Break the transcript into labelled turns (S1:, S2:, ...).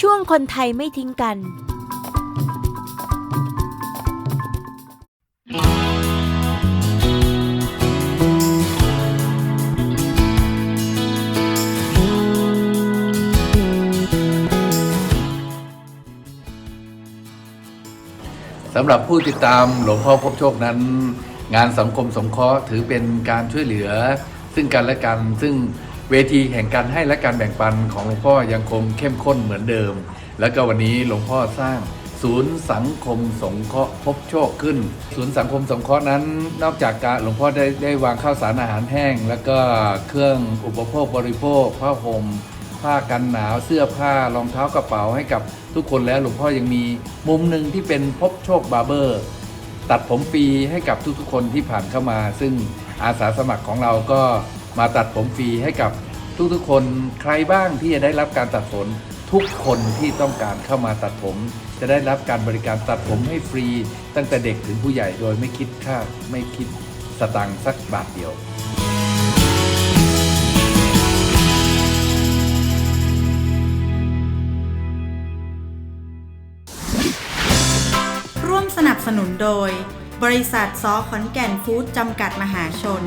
S1: ช่วงคนไทยไม่ทิ้งกัน
S2: สำหรับผู้ติดตามหลวงพ่อพบโชคนั้น งานสังคมสงเคราะห์ถือเป็นการช่วยเหลือ ซึ่งกันและกันซึ่ง เวทีแห่งการให้และการแบ่งปันของหลวงพ่อยังคงเข้มข้นเหมือนเดิม แล้วก็วันนี้หลวงพ่อสร้างศูนย์สังคมสงเคราะห์พบโชคขึ้น ศูนย์สังคมสงเคราะห์นั้น นอกจากการหลวงพ่อได้ได้วางข้าวสารอาหารแห้ง แล้วก็เครื่องอุปโภคบริโภคผ้าห่มผ้ากันหนาวเสื้อผ้ารองเท้ากระเป๋าให้กับทุกคนแล้วหลวงพ่อยังมีมุมหนึ่งที่เป็นพบโชคบาร์เบอร์ ตัดผมฟรีให้กับทุกๆคนที่ผ่านเข้ามา ซึ่งอาสาสมัครของเราก็ มาตัดผมฟรีให้กับทุกๆคนใครบ้างที่จะได้รับการตัดผมทุกคนที่ต้องการเข้ามาตัดผม จะได้รับการบริการตัดผมให้ฟรี ตั้งแต่เด็กถึงผู้ใหญ่โดยไม่คิดค่าไม่คิดสตังค์สักบาทเดียว
S3: ร่วมสนับสนุนโดย บริษัทซอขอนแก่นฟู้ดจำกัดมหาชน